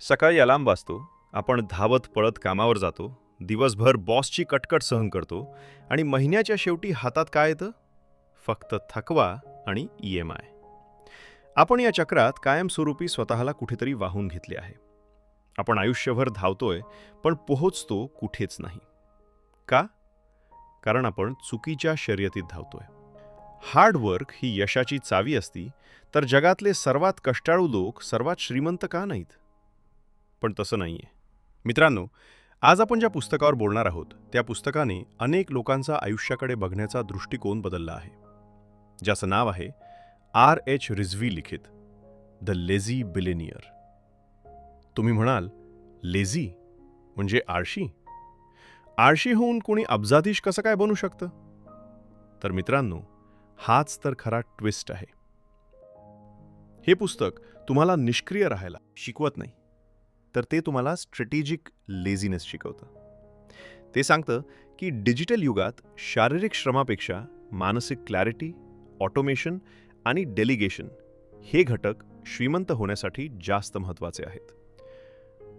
सकाळी अलाम वाजतो आपण धावत पळत कामावर जातो दिवसभर बॉसची कटकट सहन करतो आणि महिन्याच्या शेवटी हातात काय येतं? फक्त थकवा आणि ई एम आय. आपण या चक्रात कायमस्वरूपी स्वतःला कुठेतरी वाहून घेतले आहे. आपण आयुष्यभर धावतोय पण पोहोचतो कुठेच नाही. का? कारण आपण चुकीच्या शर्यतीत धावतोय. हार्डवर्क ही यशाची चावी असती तर जगातले सर्वात कष्टाळू लोक सर्वात श्रीमंत का नाहीत? पण तसं नाहीये. मित्रांनो आज आपण ज्या पुस्तकावर बोलणार आहोत त्या पुस्तकाने अनेक लोकांचा आयुष्याकडे बघण्याचा दृष्टिकोन बदलला आहे. ज्याचं नाव आहे आर एच रिझवी लिखित द लेझी बिलेनियर. तुम्ही म्हणाल लेझी? म्हणजे आळशी? आळशी होऊन कोणी अब्जाधीश कसं काय बनू शकतं? तर मित्रांनो हाच तर खरा ट्विस्ट आहे. हे पुस्तक तुम्हाला निष्क्रिय राहायला शिकवत नाही. तर ते तुम्हाला स्ट्रॅटेजिक लेझीनेस शिकवतं. ते सांगतं की डिजिटल युगात शारीरिक श्रमापेक्षा मानसिक क्लॅरिटी ऑटोमेशन आणि डेलिगेशन हे घटक श्रीमंत होण्यासाठी जास्त महत्त्वाचे आहेत.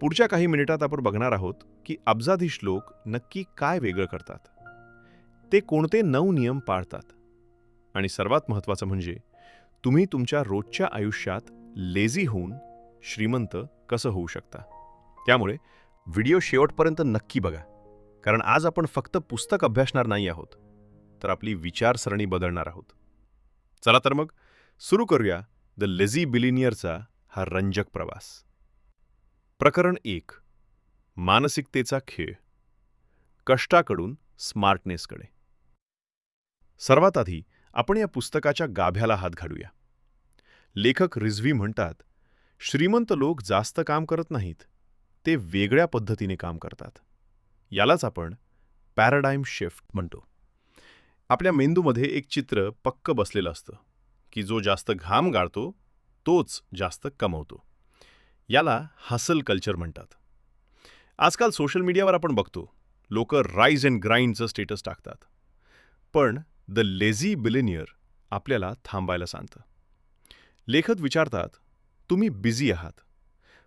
पुढच्या काही मिनिटात आपण बघणार आहोत की अब्जाधीश लोक नक्की काय वेगळं करतात. ते कोणते नऊ नियम पाळतात? आणि सर्वात महत्त्वाचं म्हणजे तुम्ही तुमच्या रोजच्या आयुष्यात लेझी होऊन श्रीमंत कसं होऊ शकता? त्यामुळे व्हिडिओ शेवटपर्यंत नक्की बघा. कारण आज आपण फक्त पुस्तक अभ्यासणार नाही आहोत तर आपली विचारसरणी बदलणार आहोत. चला तर मग सुरू करूया द लेझी बिलिनियरचा हा रंजक प्रवास. प्रकरण एक. मानसिकतेचा खेळ. कष्टाकडून स्मार्टनेसकडे. सर्वात आधी आपण या पुस्तकाच्या गाभ्याला हात घालूया. लेखक रिझवी म्हणतात श्रीमंत लोक जास्त काम करत नाहीत. ते वेगळ्या पद्धतीने काम करतात. यालाच आपण पॅराडाईम शिफ्ट म्हणतो. आपल्या मेंदूमध्ये एक चित्र पक्क बसलेलं असतं की जो जास्त घाम गाळतो तोच जास्त कमवतो. याला हसल कल्चर म्हणतात. आजकाल सोशल मीडियावर आपण बघतो लोक राईज अँड ग्राइंडचं स्टेटस टाकतात. पण द लेझी बिलेनियर आपल्याला थांबायला सांगतं. लेखक विचारतात तुम्ही बिझी आहात.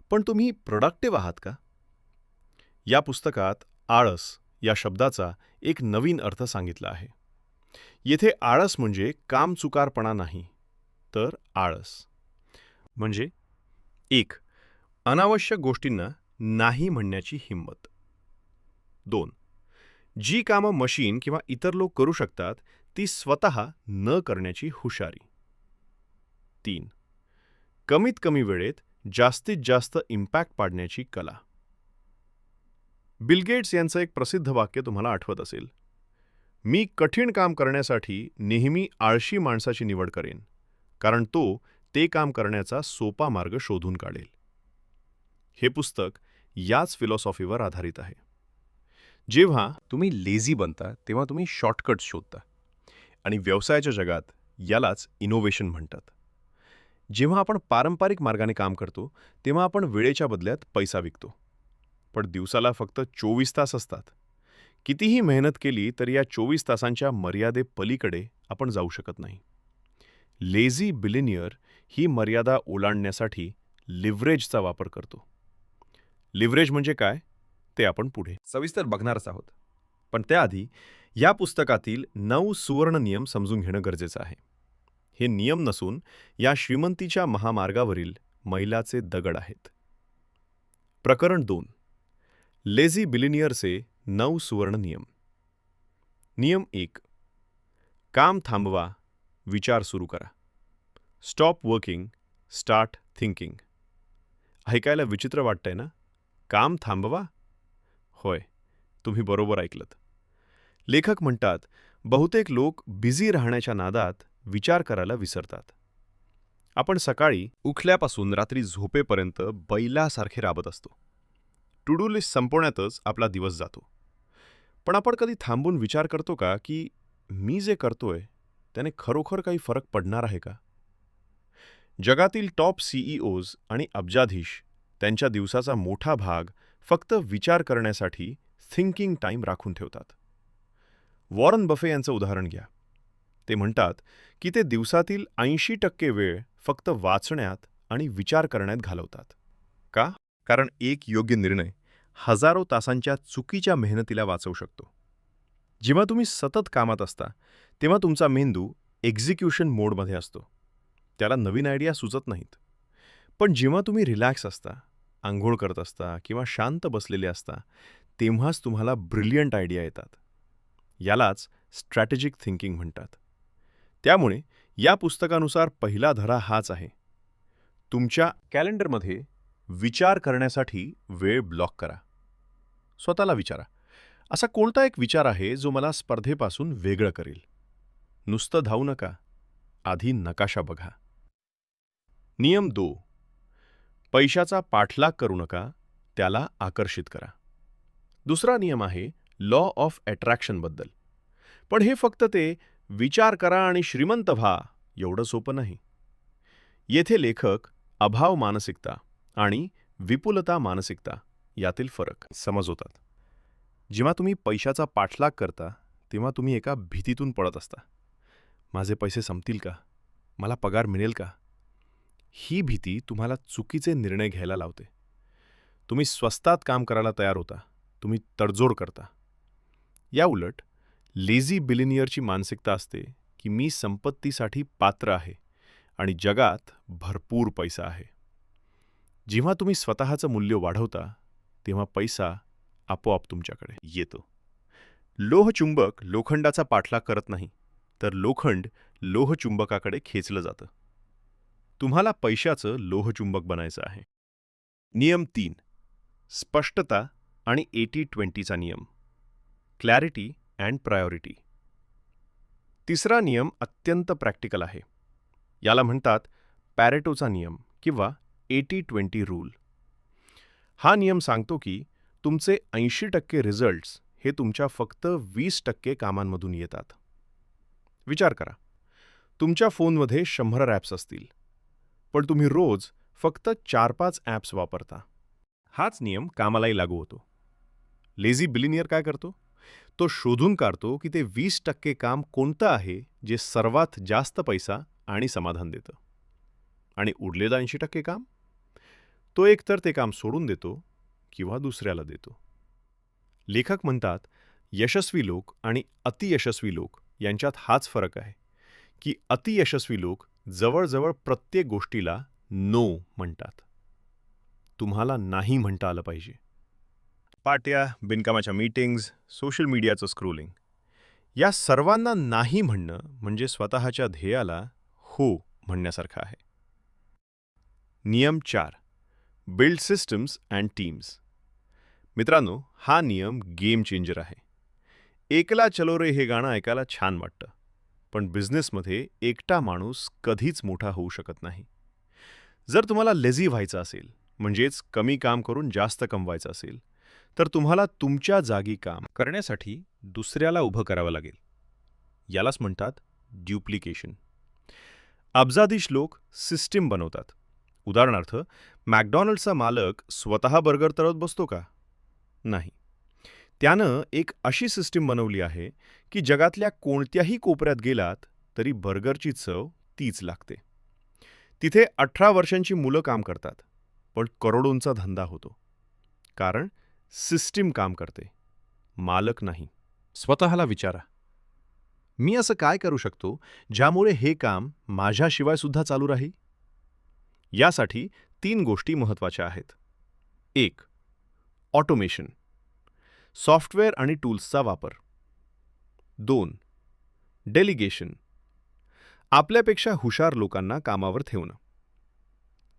पण तुम्ही प्रोडक्टिव्ह आहात का? या पुस्तकात आळस या शब्दाचा एक नवीन अर्थ सांगितला आहे. येथे आळस म्हणजे कामचुकारपणा नाही तर आळस. म्हणजे एक अनावश्यक गोष्टींना नाही म्हणण्याची हिंमत. दोन जी कामं मशीन किंवा इतर लोक करू शकतात ती स्वतः न करण्याची हुशारी. तीन कमीत कमी वेळेत जास्तीत जास्त इम्पॅक्ट पाडण्याची कला. बिलगेट्स यांचं एक प्रसिद्ध वाक्य तुम्हाला आठवत असेल. मी कठीण काम करण्यासाठी नेहमी आळशी माणसाची निवड करेन कारण तो ते काम करण्याचा सोपा मार्ग शोधून काढेल. हे पुस्तक याच फिलॉसॉफीवर आधारित आहे. जेव्हा तुम्ही लेझी बनता तेव्हा तुम्ही शॉर्टकट्स शोधता आणि व्यवसायाच्या जगात यालाच इनोव्हेशन म्हणतात. जेव्हा आपण पारंपरिक मार्गाने काम करतो तेव्हा आपण वेळेच्या बदल्यात पैसा विकतो. पण दिवसाला फक्त चोवीस तास असतात. कितीही मेहनत केली तर या चोवीस तासांच्या मर्यादे पलीकडे आपण जाऊ शकत नाही. लेझी बिलिनियर ही मर्यादा ओलांडण्यासाठी लिव्हरेजचा वापर करतो. लिव्हरेज म्हणजे काय? ते आपण पुढे. सविस्तर बघणारच आहोत. पण त्याआधी या पुस्तकातील नऊ सुवर्ण नियम समजून घेणं गरजेचं आहे. हे नियम नसून या श्रीमंतीच्या महामार्गावरील महिलाचे दगड आहेत. प्रकरण दोन. लेझी बिलिनियरचे नऊ सुवर्ण नियम. नियम एक. काम थांबवा विचार सुरू करा. स्टॉप वर्किंग स्टार्ट थिंकिंग ऐकायला विचित्र वाटतंय ना? काम थांबवा? होय तुम्ही बरोबर ऐकलत. लेखक म्हणतात बहुतेक लोक बिझी राहण्याच्या नादात विचार करायला विसरतात. आपण सकाळी उठल्यापासून रात्री झोपेपर्यंत बैलासारखे राबत असतो. टू डू लिस्ट संपवण्यातच आपला दिवस जातो. पण आपण कधी थांबून विचार करतो का की मी जे करतोय त्याने खरोखर काही फरक पडणार आहे का? जगातील टॉप सीईओज आणि अब्जाधीश त्यांच्या दिवसाचा मोठा भाग फक्त विचार करण्यासाठी थिंकिंग टाईम राखून ठेवतात. वॉरन बफे यांचं उदाहरण घ्या. ते म्हणतात की ते दिवसातील ऐंशी टक्के वेळ फक्त वाचण्यात आणि विचार करण्यात घालवतात. का? कारण एक योग्य निर्णय हजारो तासांच्या चुकीच्या मेहनतीला वाचवू शकतो. जेव्हा तुम्ही सतत कामात असता तेव्हा तुमचा मेंदू एक्झिक्युशन मोडमध्ये असतो. त्याला नवीन आयडिया सुचत नाहीत. पण जेव्हा तुम्ही रिलॅक्स असता आंघोळ करत असता किंवा शांत बसलेले असता तेव्हाच तुम्हाला ब्रिलियंट आयडिया येतात. यालाच स्ट्रॅटेजिक थिंकिंग म्हणतात. त्यामुळे या पुस्तकानुसार पहिला धडा हाच आहे. तुमच्या कॅलेंडरमध्ये विचार करण्यासाठी वेळ ब्लॉक करा. स्वतःला विचारा. असा कोणता एक विचार आहे जो मला स्पर्धेपासून वेगळं करेल? नुसतं धावू नका. आधी नकाशा बघा. नियम दो. पैशाचा पाठलाग करू नका. त्याला आकर्षित करा. दुसरा नियम आहे लॉ ऑफ अट्रॅक्शनबद्दल पण हे फक्त ते विचार करा आणि श्रीमंत व्हा. एवढं सोपं नाही. येथे लेखक अभाव मानसिकता आणि विपुलता मानसिकता यातील फरक समजवतात. जेव्हा तुम्ही पैशाचा पाठलाग करता तेव्हा तुम्ही एका भीतीतून पडत असता. माझे पैसे संपतील का? मला पगार मिळेल का? ही भीती तुम्हाला चुकीचे निर्णय घ्यायला लावते. तुम्ही स्वस्तात काम करायला तयार होता. तुम्ही तडजोड करता. या उलट लेझी बिलिनियरची मानसिकता असते की मी संपत्तीसाठी पात्र आहे आणि जगात भरपूर पैसा आहे. जेव्हा तुम्ही स्वतःचं मूल्य वाढवता तेव्हा पैसा आपोआप तुमच्याकडे येतो. लोहचुंबक लोखंडाचा पाठलाग करत नाही तर लोखंड लोहचुंबकाकडे खेचलं जातं. तुम्हाला पैशाचं लोहचुंबक बनायचं आहे. नियम तीन. स्पष्टता आणि एटी ट्वेंटीचा नियम. Clarity and priority. तिसरा नियम अत्यंत प्रॅक्टिकल आहे. याला म्हणतात पॅरेटोचा नियम किंवा एटी ट्वेंटी रूल. हा नियम सांगतो की तुमचे ऐंशी टक्के रिझल्ट्स हे तुमच्या फक्त वीस टक्के कामांमधून येतात. विचार करा. तुमच्या फोनमध्ये शंभर ॲप्स असतील. पण तुम्ही रोज फक्त चार पाच ॲप्स वापरता. हाच नियम कामालाही लागू होतो. लेझी बिलिनियर काय करतो? तो शोधून काढतो की ते वीस टक्के काम कोणतं आहे जे सर्वात जास्त पैसा आणि समाधान देतं. आणि उरलेलं ऐंशी टक्के काम? तो एकतर ते काम सोडून देतो किंवा दुसऱ्याला देतो. लेखक म्हणतात यशस्वी लोक आणि अतियशस्वी लोक यांच्यात हाच फरक आहे की अतियशस्वी लोक जवळजवळ प्रत्येक गोष्टीला नो म्हणतात. तुम्हाला नाही म्हणता आलं पाहिजे. पाट्या बिनकामाच्या मीटिंग्ज सोशल मीडियाचं स्क्रोलिंग या सर्वांना नाही म्हणणं म्हणजे स्वतःच्या ध्येयाला हो म्हणण्यासारखं आहे. नियम चार. बिल्ड सिस्टम्स अँड टीम्स मित्रांनो हा नियम गेम चेंजर आहे. एकला चलो रे हे गाणं ऐकायला छान वाटतं पण बिझनेसमध्ये एकटा माणूस कधीच मोठा होऊ शकत नाही. जर तुम्हाला लेझी व्हायचं असेल म्हणजेच कमी काम करून जास्त कमवायचं असेल तर तुम्हाला तुमच्या जागी काम करण्यासाठी दुसऱ्याला उभं करावं लागेल. यालाच म्हणतात ड्युप्लिकेशन अब्जाधीश लोक सिस्टीम बनवतात. उदाहरणार्थ मॅकडॉनल्डचा मालक स्वतः बर्गर तळत बसतो का? नाही. त्यानं एक अशी सिस्टीम बनवली आहे की जगातल्या कोणत्याही कोपऱ्यात गेलात तरी बर्गरची चव तीच लागते. तिथे अठरा वर्षांची मुलं काम करतात पण करोडोंचा धंदा होतो. कारण सिस्टीम काम करते. मालक नाही. स्वतःला विचारा. मी असं काय करू शकतो ज्यामुळे हे काम माझ्याशिवाय सुद्धा चालू राहील? यासाठी तीन गोष्टी महत्त्वाच्या आहेत. एक ऑटोमेशन. सॉफ्टवेअर आणि टूल्सचा वापर. दोन डेलिगेशन. आपल्यापेक्षा हुशार लोकांना कामावर ठेवणं.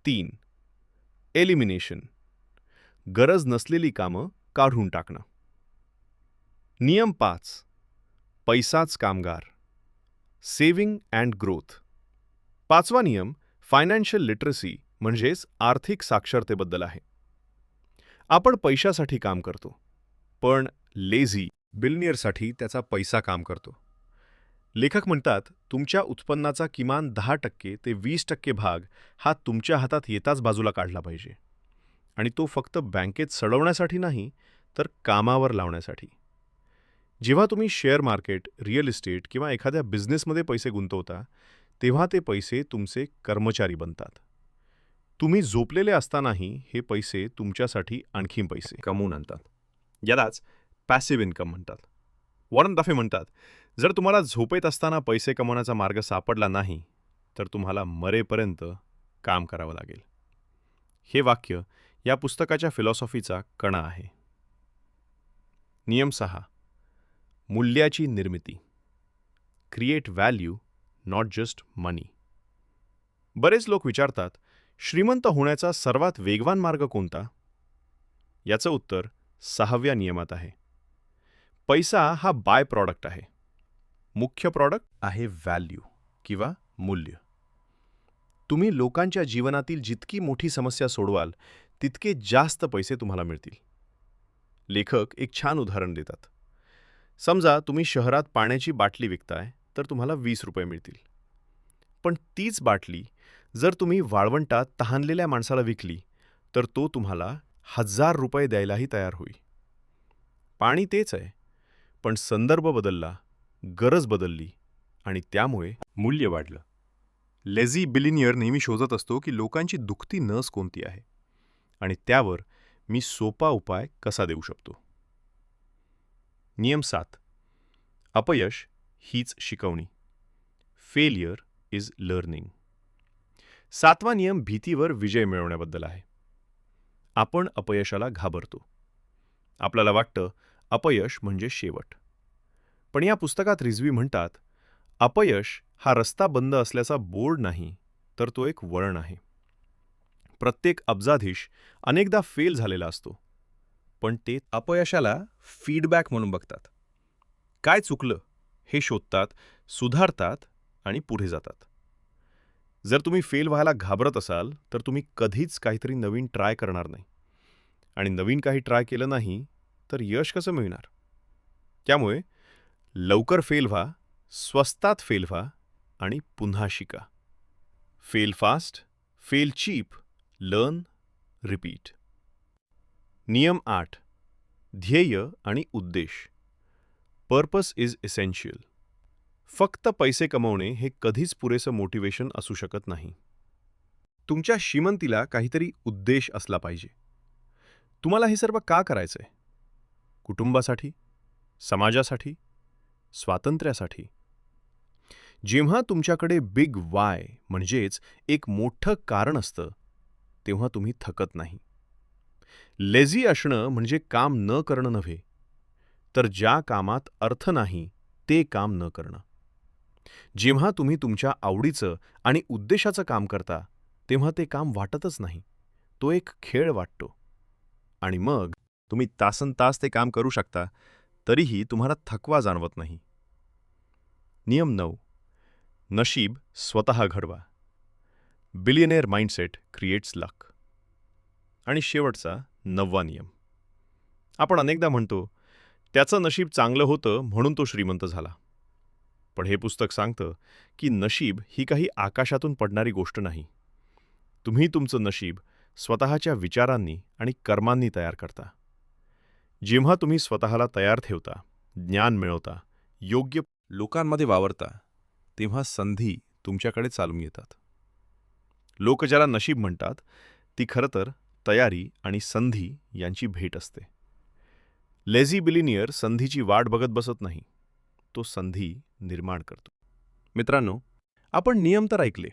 तीन एलिमिनेशन. गरज नसलेली कामं काढून टाकणं. नियम पाच. पैसाच कामगार. Saving and growth. पाचवा नियम फायनान्शियल लिटरसी म्हणजेच आर्थिक साक्षरतेबद्दल आहे. आपण पैशासाठी काम करतो पण लेझी बिलनियरसाठी त्याचा पैसा काम करतो. लेखक म्हणतात तुमच्या उत्पन्नाचा किमान दहा टक्के ते वीस टक्के भाग हा तुमच्या हातात येताच बाजूला काढला पाहिजे. आणि तो फक्त बँकेत सडवण्यासाठी नाही तर कामावर लावण्यासाठी. जेव्हा तुम्ही शेअर मार्केट रिअल इस्टेट किंवा एखाद्या बिझनेसमध्ये पैसे गुंतवता तेव्हा ते पैसे तुमचे कर्मचारी बनतात. तुम्ही झोपलेले असतानाही हे पैसे तुमच्यासाठी आणखी पैसे. कमवून आणतात यालाच पॅसिव्ह इन्कम म्हणतात. वॉरन दफे म्हणतात जर तुम्हाला झोपेत असताना पैसे कमवण्याचा मार्ग सापडला नाही तर तुम्हाला मरेपर्यंत काम करावं लागेल. हे वाक्य या पुस्तकाच्या फिलॉसॉफीचा कणा आहे. नियम सहा. मूल्याची निर्मिती. Create value not just money बरेच लोक विचारतात श्रीमंत होण्याचा सर्वात वेगवान मार्ग कोणता? याचं उत्तर सहाव्या नियमात आहे. पैसा हा बाय प्रॉडक्ट आहे. मुख्य प्रॉडक्ट आहे व्हॅल्यू किंवा मूल्य. तुम्ही लोकांच्या जीवनातील जितकी मोठी समस्या सोडवाल तितके जास्त पैसे तुम्हाला मिळतील. लेखक एक छान उदाहरण देतात. समजा तुम्ही शहरात पाण्याची बाटली विकताय तर तुम्हाला वीस रुपये मिळतील. पण तीच बाटली जर तुम्ही वाळवंटात तहानलेल्या माणसाला विकली तर तो तुम्हाला हजार रुपये द्यायलाही तयार होईल. पाणी तेच आहे पण संदर्भ बदलला गरज बदलली आणि त्यामुळे मूल्य वाढलं. लेझी बिलिनियर नेहमी शोधत असतो की लोकांची दुखती नस कोणती आहे? आणि त्यावर मी सोपा उपाय कसा देऊ शकतो? नियम सात. अपयश हीच शिकवणी. फेलियर इज लर्निंग सातवा नियम भीतीवर विजय मिळवण्याबद्दल आहे. आपण अपयशाला घाबरतो. आपल्याला वाटतं अपयश म्हणजे शेवट. पण या पुस्तकात रिझवी म्हणतात अपयश हा रस्ता बंद असल्याचा बोर्ड नाही तर तो एक वळण आहे. प्रत्येक अब्जाधीश अनेकदा फेल झालेला असतो. पण ते अपयशाला फीडबॅक म्हणून बघतात. काय चुकलं हे शोधतात सुधारतात आणि पुढे जातात. जर तुम्ही फेल व्हायला घाबरत असाल तर तुम्ही कधीच काहीतरी नवीन ट्राय करणार नाही. आणि नवीन काही ट्राय केलं नाही तर यश कसं मिळणार? त्यामुळे लवकर फेल व्हा स्वस्तात फेल व्हा आणि पुन्हा शिका. Fail fast fail cheap learn repeat नियम आठ. ध्येय आणि उद्देश. पर्पस इज एसेन्शियल फक्त पैसे कमवणे हे कधीच पुरेसं मोटिवेशन असू शकत नाही. तुमच्या श्रीमंतीला काहीतरी उद्देश असला पाहिजे. तुम्हाला हे सर्व का करायचंय? कुटुंबासाठी? समाजासाठी? स्वातंत्र्यासाठी? जेव्हा तुमच्याकडे बिग वाय म्हणजेच एक मोठं कारण असतं तेव्हा तुम्ही थकत नाही. लेझी असणं म्हणजे काम न करणं नव्हे तर ज्या कामात अर्थ नाही ते काम न करणं. जेव्हा तुम्ही तुमच्या आवडीचं आणि उद्देशाचं काम करता तेव्हा ते काम वाटतच नाही तो एक खेळ वाटतो. आणि मग तुम्ही तासन तास ते काम करू शकता तरीही तुम्हाला थकवा जाणवत नाही. नियम नऊ. नशीब स्वतः घडवा. Billionaire mindset creates luck. आणि शेवटचा नववा नियम. आपण अनेकदा म्हणतो त्याचं नशीब चांगलं होतं म्हणून तो श्रीमंत झाला. पण हे पुस्तक सांगतं की नशीब ही काही आकाशातून पडणारी गोष्ट नाही. तुम्ही तुमचं नशीब स्वतःच्या विचारांनी आणि कर्मांनी तयार करता. जेव्हा तुम्ही स्वतःला तयार ठेवता ज्ञान मिळवता योग्य लोकांमध्ये वावरता तेव्हा संधी तुमच्याकडे चालून येतात. लोक ज्याला नशीब म्हणतात ती खरं तर तयारी आणि संधी यांची भेट असते. लेझी बिलिनियर संधीची वाट बघत बसत नाही तो संधी निर्माण करतो. मित्रांनो आपण नियम तर ऐकले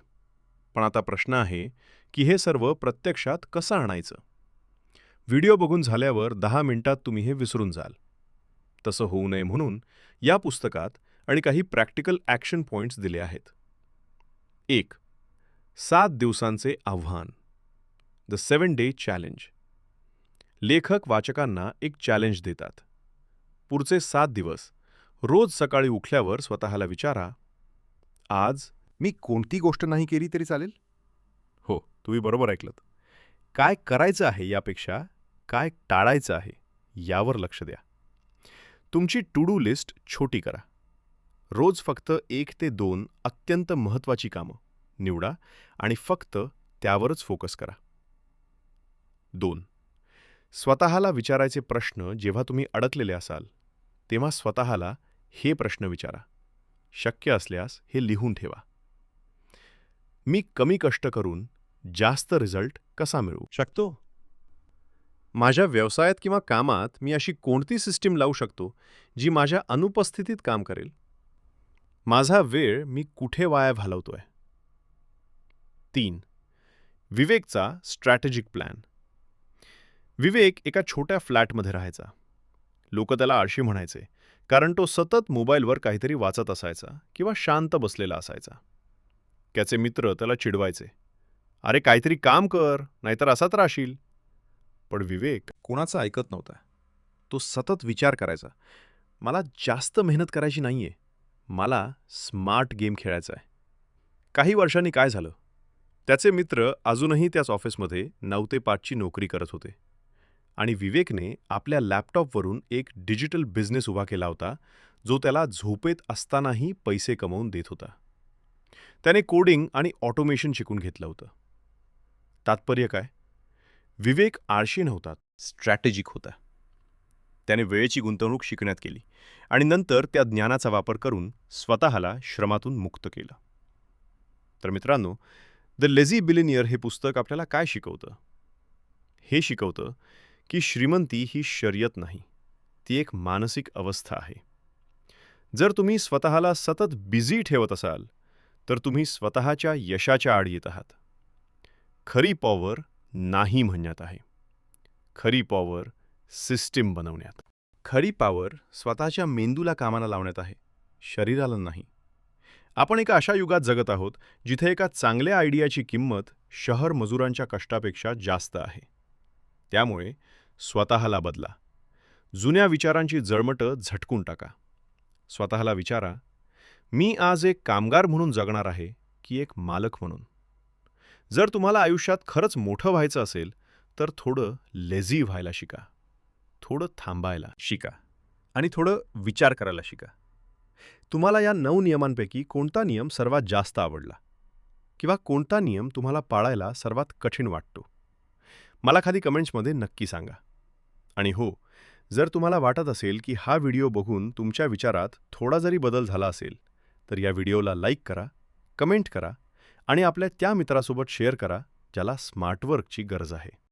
पण आता प्रश्न आहे की हे सर्व प्रत्यक्षात कसं आणायचं? व्हिडिओ बघून झाल्यावर दहा मिनिटात तुम्ही हे विसरून जाल. तसं होऊ नये म्हणून या पुस्तकात आणि काही प्रॅक्टिकल ॲक्शन पॉईंट्स दिले आहेत. एक सात दिवसांचे आव्हान. द सेवन डे चॅलेंज लेखक वाचकांना एक चॅलेंज देतात. पुढचे सात दिवस. रोज सकाळी उठल्यावर स्वतःला विचारा आज मी कोणती गोष्ट नाही केली तरी चालेल? हो तुम्ही बरोबर ऐकलं काय करायचं आहे यापेक्षा काय टाळायचं आहे यावर लक्ष द्या. तुमची टू डू लिस्ट छोटी करा. रोज फक्त एक ते दोन अत्यंत महत्त्वाची कामं निवडा आणि फक्त त्यावरच फोकस करा. दोन. स्वतःला विचारायचे प्रश्न जेव्हा तुम्ही अडकलेले असाल तेव्हा स्वतःला हे प्रश्न विचारा. शक्य असल्यास हे लिहून ठेवा. मी कमी कष्ट करून जास्त रिझल्ट कसा मिळवू? शकतो. माझ्या व्यवसायात किंवा कामात मी अशी कोणती सिस्टीम लावू शकतो जी माझ्या अनुपस्थितीत काम करेल? माझा वेळ मी कुठे वाया घालवतोय? तीन. विवेकचा स्ट्रॅटेजिक प्लॅन विवेक एका छोट्या फ्लॅटमध्ये राहायचा. लोक त्याला आळशी म्हणायचे कारण तो सतत मोबाईलवर काहीतरी वाचत असायचा किंवा शांत बसलेला असायचा. त्याचे मित्र त्याला चिडवायचे अरे काहीतरी काम कर नाहीतर असाच राहशील. पण विवेक कोणाचं ऐकत नव्हता. तो सतत विचार करायचा मला जास्त मेहनत करायची नाहीये. मला स्मार्ट गेम खेळायचा आहे काही वर्षांनी काय झालं? त्याचे मित्र अजूनही त्याच ऑफिसमध्ये नऊ ते पाचची नोकरी करत होते. आणि विवेकने आपल्या लॅपटॉपवरून एक डिजिटल बिझनेस उभा केला होता जो त्याला झोपेत असतानाही पैसे कमवून देत होता. त्याने कोडिंग आणि ऑटोमेशन शिकून घेतलं होतं. तात्पर्य काय? विवेक आळशी नव्हता स्ट्रॅटेजिक होता. त्याने वेळेची गुंतवणूक शिकण्यात केली आणि नंतर त्या ज्ञानाचा वापर करून स्वतःला श्रमातून मुक्त केलं. तर मित्रांनो द लेझी बिलिनियर हे पुस्तक आपल्याला काय शिकवतं? हे शिकवतं की श्रीमंती ही शर्यत नाही ती एक मानसिक अवस्था आहे. जर तुम्ही स्वतःला सतत बिझी ठेवत असाल तर तुम्ही स्वतःच्या यशाच्या आड येत आहात. खरी पॉवर नाही म्हणण्यात आहे. खरी पॉवर सिस्टीम बनवण्यात. खरी पॉवर स्वतःच्या मेंदूला कामाला लावण्यात आहे शरीराला नाही. आपण एका अशा युगात जगत आहोत जिथे एका चांगल्या आयडियाची किंमत शहर मजुरांच्या कष्टापेक्षा जास्त आहे. त्यामुळे स्वतःला बदला. जुन्या विचारांची जळमटं झटकून टाका. स्वतःला विचारा मी आज एक कामगार म्हणून जगणार आहे की एक मालक म्हणून? जर तुम्हाला आयुष्यात खरंच मोठं व्हायचं असेल तर थोडं लेझी व्हायला शिका. थोडं थांबायला शिका. आणि थोडं विचार करायला शिका. तुम्हाला या नऊ नियमांपैकी कोणता नियम सर्वात जास्त आवडला? किंवा कोणता नियम तुम्हाला पाळायला सर्वात कठीण वाटतो? मला खाली कमेंट्समध्ये नक्की सांगा. आणि हो जर तुम्हाला वाटत असेल की हा व्हिडिओ बघून तुमच्या विचारात थोडा जरी बदल झाला असेल तर या व्हिडिओला लाईक करा कमेंट करा आणि आपल्या त्या मित्रासोबत शेअर करा ज्याला स्मार्टवर्कची गरज आहे.